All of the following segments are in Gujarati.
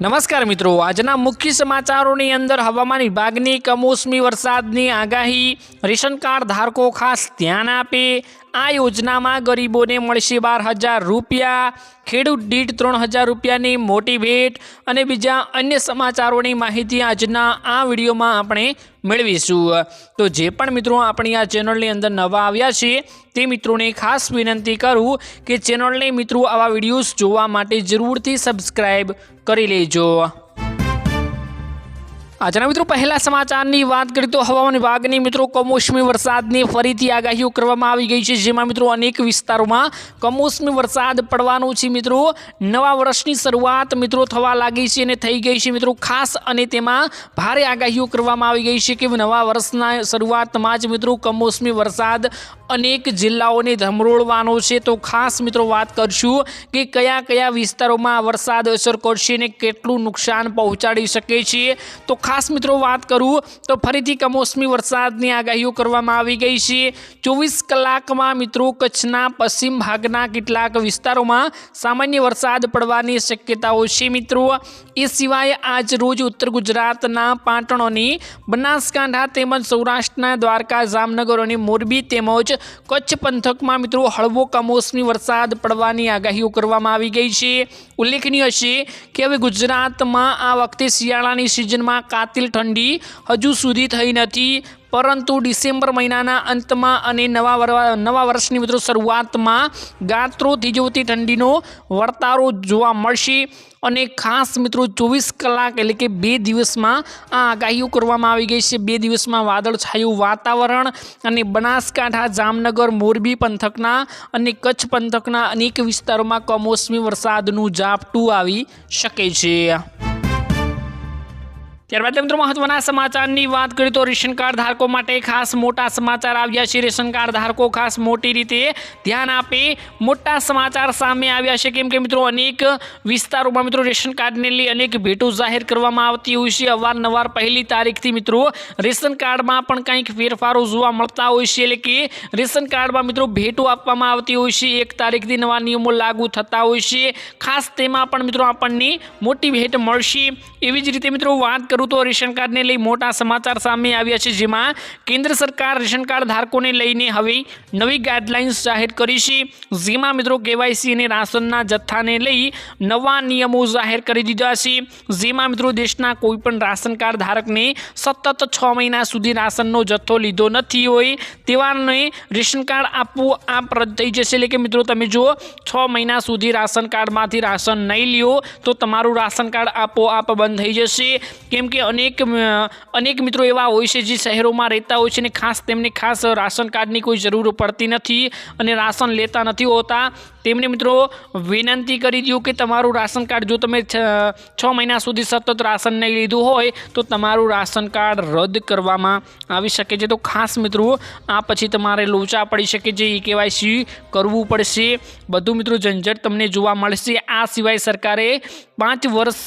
નમસ્કાર મિત્રો. આજના મુખ્ય સમાચારોની અંદર હવામાન વિભાગની કમોસમી વરસાદની આગાહી રેશન કાર્ડ ધારકો ખાસ ધ્યાન આપે આ યોજનામાં ગરીબોને મળશે બાર હજાર રૂપિયા, ખેડૂત દીઠ ત્રણ હજાર રૂપિયાની મોટી ભેટ અને બીજા અન્ય સમાચારોની માહિતી આજના આ વિડીયોમાં આપણે મેળવીશું. તો જે પણ મિત્રો આપણી આ ચેનલની અંદર નવા આવ્યા છે, તે મિત્રોને ખાસ વિનંતી કરું કે ચેનલને મિત્રો આવા વિડીયોઝ જોવા માટે જરૂરથી સબસ્ક્રાઈબ કરી લેજો. આજના મિત્રો, પહેલા સમાચારની વાત કરીએ તો હવામાન વિભાગની મિત્રો, કમોસમી વરસાદની ફરીથી આગાહીઓ કરવામાં આવી ગઈ છે, જેમાં મિત્રો અનેક વિસ્તારોમાં કમોસમી વરસાદ પડવાનો છે મિત્રો. નવા વર્ષની શરૂઆત મિત્રો થવા લાગી છે અને થઈ ગઈ છે મિત્રો, ખાસ અને તેમાં ભારે આગાહીઓ કરવામાં આવી ગઈ છે કે નવા વર્ષના શરૂઆતમાં જ મિત્રો કમોસમી વરસાદ અનેક જિલ્લાઓને ધમરોળવાનો છે. તો ખાસ મિત્રો વાત કરશું કે કયા કયા વિસ્તારોમાં વરસાદ અસર કરશે અને કેટલું નુકસાન પહોંચાડી શકે છે. તો ખાસ મિત્રો વાત કરું તો ફરીથી કમોસમી વરસાદની આગાહીઓ કરવામાં આવી ગઈ છે. ચોવીસ કલાકમાં મિત્રો કચ્છના પશ્ચિમ ભાગના કેટલાક વિસ્તારોમાં સામાન્ય વરસાદ પડવાની શક્યતાઓ છે મિત્રો. એ સિવાય આજ રોજ ઉત્તર ગુજરાતના પાટણોની બનાસકાંઠા તેમજ સૌરાષ્ટ્રના દ્વારકા, જામનગર અને મોરબી તેમજ કચ્છ પંથકમાં મિત્રો હળવો કમોસમી વરસાદ પડવાની આગાહીઓ કરવામાં આવી ગઈ છે. ઉલ્લેખનીય છે કે હવે ગુજરાતમાં આ વખતે શિયાળાની સિઝનમાં કાતિલ ઠંડી હજુ સુધી થઈ નથી. પરંતુ ડિસેમ્બર મહિનાના અંતમાં અને નવા નવા વર્ષની મિત્રો શરૂઆતમાં ગાત્રો થીજવતી ઠંડીનો વર્તારો જોવા મળશે. અને ખાસ મિત્રો ચોવીસ કલાક એટલે કે બે દિવસમાં આ આગાહીઓ કરવામાં આવી ગઈ છે. બે દિવસમાં વાદળછાયું વાતાવરણ અને બનાસકાંઠા, જામનગર, મોરબી પંથકના અને કચ્છ પંથકના અનેક વિસ્તારોમાં કમોસમી વરસાદનું ઝાપટું આવી શકે છે. ત્યારબાદ મિત્રો મહત્વના સમાચારની વાત કરીએ તો રેશન કાર્ડ ધારકો માટે ખાસ મોટા સમાચાર આવ્યા છે. રેશન કાર્ડ ધારકો ખાસ મોટી રીતે ધ્યાન આપે મોટા સમાચાર સામે આવ્યા છે. કેમ કે મિત્રો અનેક વિસ્તારોમાં મિત્રો રેશન કાર્ડને લઈ અનેક ભેટો જાહેર કરવામાં આવતી હોય છે. અવારનવાર પહેલી તારીખથી મિત્રો રેશન કાર્ડમાં પણ કંઈક ફેરફારો જોવા મળતા હોય છે. એટલે કે રેશન કાર્ડમાં મિત્રો ભેટો આપવામાં આવતી હોય છે. એક તારીખથી નવા નિયમો લાગુ થતા હોય છે. ખાસ તેમાં પણ મિત્રો આપણને મોટી ભેટ મળશે. એવી જ રીતે મિત્રો વાત કરું તો રેશન કાર્ડને લઈ મોટા સમાચાર સામે આવ્યા છે, જેમાં કેન્દ્ર સરકાર રેશન કાર્ડ ધારકોને લઈને હવે નવી ગાઈડલાઇન્સ જાહેર કરી છે. જેમાં મિત્રો કેવાયસી અને રાશનના જથ્થાને લઈ નવા નિયમો જાહેર કરી દીધા છે. જેમાં મિત્રો દેશના કોઈપણ રાશન કાર્ડ ધારકને સતત છ મહિના સુધી રાશનનો જથ્થો લીધો નથી હોય તેવાને રેશન કાર્ડ આપવું આપ રદ થઈ જશે. એટલે કે મિત્રો તમે જુઓ છ મહિના સુધી રાશન કાર્ડમાંથી રાશન નહીં લ્યો, તો તમારું રાશન કાર્ડ આપોઆપ બંધ થઈ જશે. કેમ કે અનેક અનેક મિત્રો એવા હોય છે જે શહેરોમાં રહેતા હોય છે અને ખાસ તેમને ખાસ રાશન કાર્ડની કોઈ જરૂર પડતી નથી અને રાશન લેતા નથી હોતા. તેમને મિત્રો વિનંતી કરી દઉં કે તમારું રાશન કાર્ડ જો તમે છ મહિના સુધી સતત રાશન નહીં લીધું હોય, તો તમારું રાશન કાર્ડ રદ કરવામાં આવી શકે છે. તો ખાસ મિત્રો, આ પછી તમારે લોચા પડી શકે છે, ઈ કેવાયસી કરવું પડશે. બધું મિત્રો ઝંઝટ તમને જોવા મળશે. આ સિવાય સરકારે પાંચ વર્ષ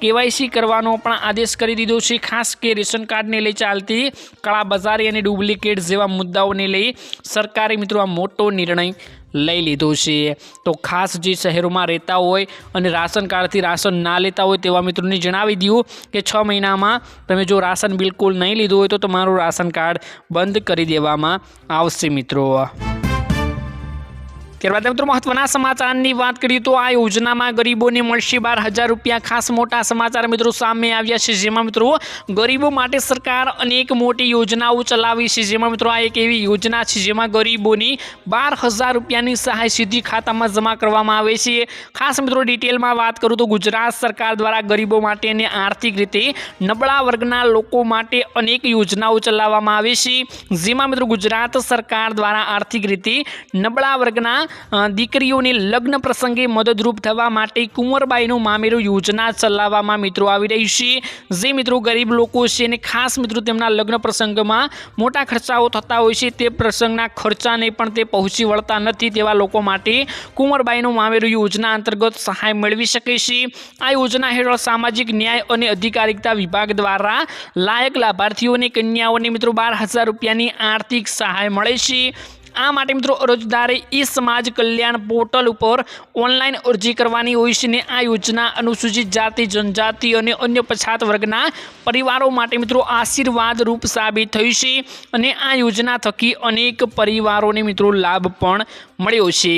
કેવાયસી કરવાનો પણ આદેશ કરી દીધો છે. ખાસ કે રેશન કાર્ડને લઈ ચાલતી કાળાબજારી અને ડુપ્લિકેટ જેવા મુદ્દાઓને લઈ સરકારે મિત્રો આ મોટો નિર્ણય લઈ લીધો છે. તો ખાસ જે શહેરોમાં રહેતા હોય અને રાશન કાર્ડથી રાશન ના લેતા હોય તેવા મિત્રોને જણાવી દઉં કે છ મહિનામાં તમે જો રાશન બિલકુલ નહીં લીધું હોય તો તમારું રાશન કાર્ડ બંધ કરી દેવામાં આવશે મિત્રો. ત્યારબાદ મિત્રો મહત્વના સમાચારની વાત કરીએ તો આ યોજનામાં ગરીબોને મળશે બાર હજાર રૂપિયા. ખાસ મોટા સમાચાર મિત્રો સામે આવ્યા છે, જેમાં મિત્રો ગરીબો માટે સરકાર અનેક મોટી યોજનાઓ ચલાવી છે. જેમાં મિત્રો આ એક એવી યોજના છે, જેમાં ગરીબોની બાર હજાર રૂપિયાની સહાય સીધી ખાતામાં જમા કરવામાં આવે છે. ખાસ મિત્રો ડિટેલમાં વાત કરું તો ગુજરાત સરકાર દ્વારા ગરીબો માટે અને આર્થિક રીતે નબળા વર્ગના લોકો માટે અનેક યોજનાઓ ચલાવવામાં આવે છે. જેમાં મિત્રો ગુજરાત સરકાર દ્વારા આર્થિક રીતે નબળા વર્ગના અ, દીકરીઓને લગ્ન પ્રસંગે મદદરૂપ થવા માટે કુંવરબાઈનું મામેરું યોજના ચલાવવામાં મિત્રો આવી રહી છે. જે મિત્રો ગરીબ લોકો છે અને ખાસ મિત્રો તેમના લગ્ન પ્રસંગમાં મોટા ખર્ચાઓ થતા હોય છે તે પ્રસંગના ખર્ચાને પણ તે પહોંચી વળતા નથી તેવા લોકો માટે કુંવરબાઈનું મામેરું યોજના અંતર્ગત સહાય મેળવી શકે છે. આ યોજના હેઠળ સામાજિક ન્યાય અને અધિકારિકતા વિભાગ દ્વારા લાયક લાભાર્થીઓને કન્યાઓને મિત્રો બાર હજાર રૂપિયાની આર્થિક સહાય મળે છે. આ માટે મિત્રો અરજદારે ઈ સમાજ કલ્યાણ પોર્ટલ ઉપર ઓનલાઈન અરજી કરવાની હોય છે ને આ યોજના અનુસૂચિત જાતિ, જનજાતિ અને અન્ય પછાત વર્ગના પરિવારો માટે મિત્રો આશીર્વાદ રૂપ સાબિત થયું છે અને આ યોજના થકી અનેક પરિવારોને મિત્રો લાભ પણ મળ્યો છે.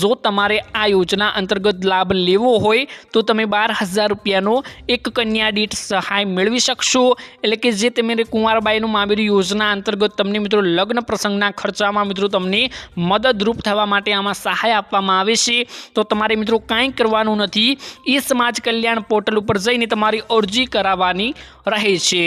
જો તમારે આ યોજના અંતર્ગત લાભ લેવો હોય તો તમે બાર હજાર રૂપિયાનો એક કન્યા દીઠ સહાય મેળવી શકશો. એટલે કે જે તમે કુંવારબાઈનું મામેરી યોજના અંતર્ગત તમને મિત્રો લગ્ન પ્રસંગના ખર્ચામાં મિત્રો તમને મદદરૂપ થવા માટે આમાં સહાય આપવામાં આવે છે. તો તમારે મિત્રો કાંઈ કરવાનું નથી. એ સમાજ કલ્યાણ પોર્ટલ ઉપર જઈને તમારી અરજી કરાવવાની રહે છે.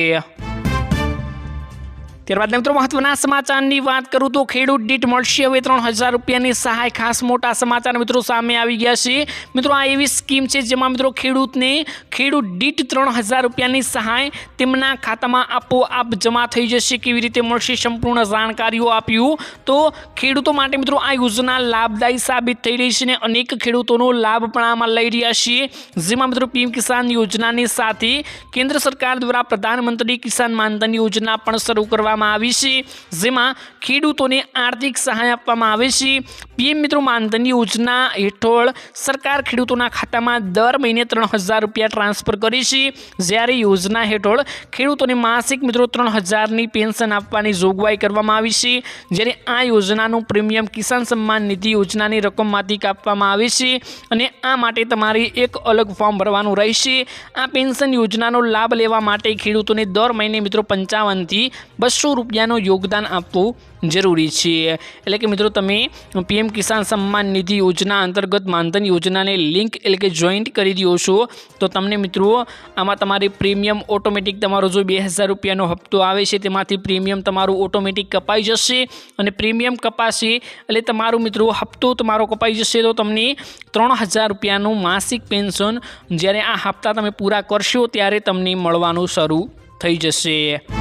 ત્યારબાદ મિત્રો મહત્વના સમાચારની વાત કરું તો ખેડૂત દીઠ મળશે હવે ત્રણ હજાર રૂપિયાની સહાય. ખાસ મોટા સમાચાર મિત્રો સામે આવી ગયા છે. મિત્રો આ એવી સ્કીમ છે જેમાં મિત્રો ખેડૂતને ખેડૂત દીઠ ત્રણ હજાર રૂપિયાની સહાય તેમના ખાતામાં આપોઆપ જમા થઈ જશે. કેવી રીતે મળશે સંપૂર્ણ જાણકારીઓ આપ્યું. તો ખેડૂતો માટે મિત્રો આ યોજના લાભદાયી સાબિત થઈ રહી છે અને અનેક ખેડૂતોનો લાભ પણ આમાં લઈ રહ્યા છીએ. જેમાં મિત્રો પીએમ કિસાન યોજનાની સાથે કેન્દ્ર સરકાર દ્વારા પ્રધાનમંત્રી કિસાન માનધન યોજના પણ શરૂ કરવામાં આવી છે. જેમાં ખેડૂતોને આર્થિક સહાય આપવામાં આવે છે. પીએમ મિત્રો માનધન યોજના હેઠળ સરકાર ખેડૂતોના ખાતામાં દર મહિને ત્રણ હજાર રૂપિયા ટ્રાન્સફર કરી છે. જ્યારે યોજના હેઠળ ખેડૂતોને માસિક મિત્રો ત્રણ હજારની પેન્શન આપવાની જોગવાઈ કરવામાં આવી છે. જ્યારે આ યોજનાનું પ્રીમિયમ કિસાન સન્માન નિધિ યોજનાની રકમમાંથી કાપવામાં આવે છે અને આ માટે તમારે એક અલગ ફોર્મ ભરવાનું રહેશે. આ પેન્શન યોજનાનો લાભ લેવા માટે ખેડૂતોને દર મહિને મિત્રો પંચાવનથી બસો રૂપિયાનું યોગદાન આપવું જરૂરી છે. એટલે કે મિત્રો તમે કિસાન સન્માન નિધિ યોજના અંતર્ગત માનધન યોજનાને લિંક એટલે કે જોઈન્ટ કરી દો છો, તો તમને મિત્રો, આમાં તમારી પ્રીમિયમ ઓટોમેટિક તમારો જો બે હજાર રૂપિયાનો હપ્તો આવે છે, તેમાંથી પ્રીમિયમ તમારું ઓટોમેટિક કપાઈ જશે અને પ્રીમિયમ કપાશે એટલે તમારું મિત્રો હપ્તો તમારો કપાઈ જશે, તો તમને ત્રણ હજાર રૂપિયાનું માસિક પેન્શન જ્યારે આ હપ્તા તમે પૂરા કરશો, ત્યારે તમને મળવાનું શરૂ થઈ જશે.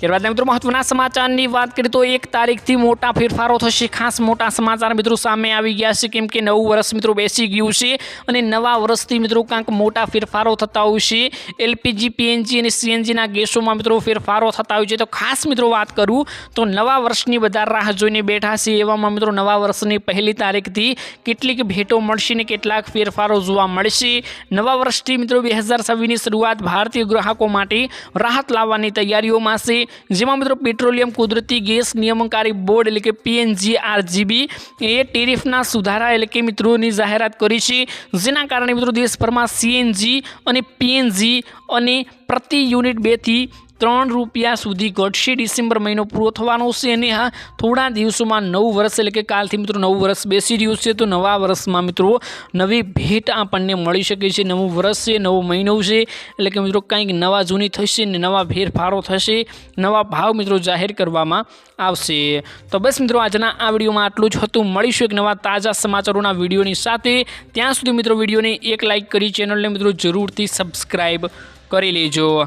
ત્યારબાદ મિત્રો મહત્વના સમાચારની વાત કરીએ તો એક તારીખથી મોટા ફેરફારો થશે. ખાસ મોટા સમાચાર મિત્રો સામે આવી ગયા છે, કેમ કે નવું વર્ષ મિત્રો બેસી ગયું છે અને નવા વર્ષથી મિત્રો કાંઈક મોટા ફેરફારો થતા હોય છે. એલપીજી, પીએનજી અને સીએનજીના ગેસોમાં મિત્રો ફેરફારો થતા હોય છે. તો ખાસ મિત્રો વાત કરું તો નવા વર્ષની બધા રાહ જોઈને બેઠા છે, એવામાં મિત્રો નવા વર્ષની પહેલી તારીખથી કેટલીક ભેટો મળશે ને કેટલાક ફેરફારો જોવા મળશે. નવા વર્ષથી મિત્રો બે હજાર છવ્વીસની શરૂઆત ભારતીય ગ્રાહકો માટે રાહત લાવવાની તૈયારીઓમાં છે. જેમાં મિત્રો પેટ્રોલિયમ, કુદરતી ગેસ નિયમનકારી બોર્ડ એટલે કે પીએનજી આરજીબી એ ટેરિફના સુધારા એટલે કે મિત્રોની જાહેરાત કરી છે. જેના કારણે મિત્રો દેશભરમાં સીએનજી અને પીએનજી અને પ્રતિ યુનિટ બેથી ત્રણ રૂપિયા સુધી ઘટશે. ડિસેમ્બર મહિનો પૂરો થવાનો છે અને હા, થોડા દિવસોમાં નવું વર્ષ એટલે કે કાલથી મિત્રો નવું વર્ષ બેસી રહ્યું છે. તો નવા વર્ષમાં મિત્રો નવી ભેટ આપણને મળી શકે છે. નવું વર્ષ છે, નવો મહિનો છે એટલે કે મિત્રો કંઈક નવા જૂની થશે ને નવા ફેરફારો થશે. નવા ભાવ મિત્રો જાહેર કરવામાં આવશે. તો બસ મિત્રો આજના આ વિડીયોમાં આટલું જ હતું. મળીશું એક નવા તાજા સમાચારોના વિડીયોની સાથે. ત્યાં સુધી મિત્રો વિડીયોને એક લાઇક કરી ચેનલને મિત્રો જરૂરથી સબસ્ક્રાઈબ કરી લેજો.